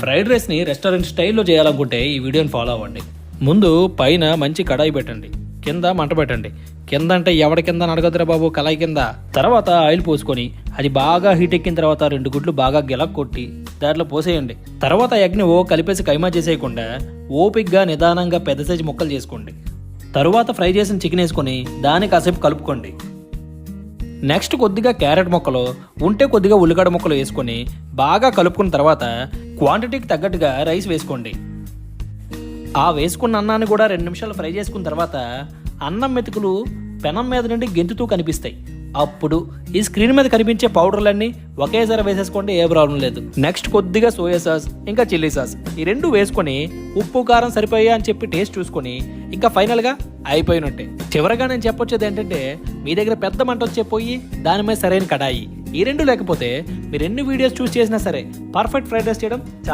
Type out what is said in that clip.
Fried రైస్ని restaurant స్టైల్లో చేయాలనుకుంటే ఈ వీడియోని ఫాలో అవ్వండి. ముందు పైన మంచి కడాయి పెట్టండి. కింద మంట పెట్టండి. కింద అంటే ఎవడి కింద నడగదురా బాబు కళాయి కింద. తర్వాత ఆయిల్ పోసుకొని అది బాగా హీట్ ఎక్కిన తర్వాత రెండు గుడ్లు బాగా గిలక్ కొట్టి దాంట్లో పోసేయండి. తర్వాత ఎగ్ని ఓ కలిపేసి కైమా చేసేయకుండా ఓపిక్గా నిదానంగా పెద్ద సైజు ముక్కలు చేసుకోండి. తరువాత ఫ్రై చేసిన చికెన్ వేసుకొని దాన్ని కాసేపు కలుపుకోండి. నెక్స్ట్ కొద్దిగా క్యారెట్ ముక్కలు ఉంటే కొద్దిగా ఉల్లిగడ్డ ముక్కలు వేసుకొని బాగా కలుపుకున్న తర్వాత క్వాంటిటీకి తగ్గట్టుగా రైస్ వేసుకోండి. ఆ వేసుకున్న అన్నాన్ని కూడా రెండు నిమిషాలు ఫ్రై చేసుకున్న తర్వాత అన్నం మెతుకులు పెనం మీద నుండి గెంతుతూ కనిపిస్తాయి. అప్పుడు ఈ స్క్రీన్ మీద కనిపించే పౌడర్లన్నీ ఒకేసారి వేసేసుకోండి ఏ ప్రాబ్లం లేదు. నెక్స్ట్ కొద్దిగా సోయా సాస్ ఇంకా చిల్లీ సాస్. ఈ రెండు వేసుకొని ఉప్పు కారం సరిపోయా అని చెప్పి టేస్ట్ చూసుకొని ఇంకా ఫైనల్గా అయిపోయినట్టే. చివరగా నేను చెప్పొచ్చేది ఏంటంటే మీ దగ్గర పెద్ద మంట వచ్చే పోయి దాని మీద సరైన కడాయి. ఈ రెండు లేకపోతే మీరు ఎన్ని వీడియోస్ చూస్ చేసినా సరే పర్ఫెక్ట్ ఫ్రైడ్ రైస్ చేయడం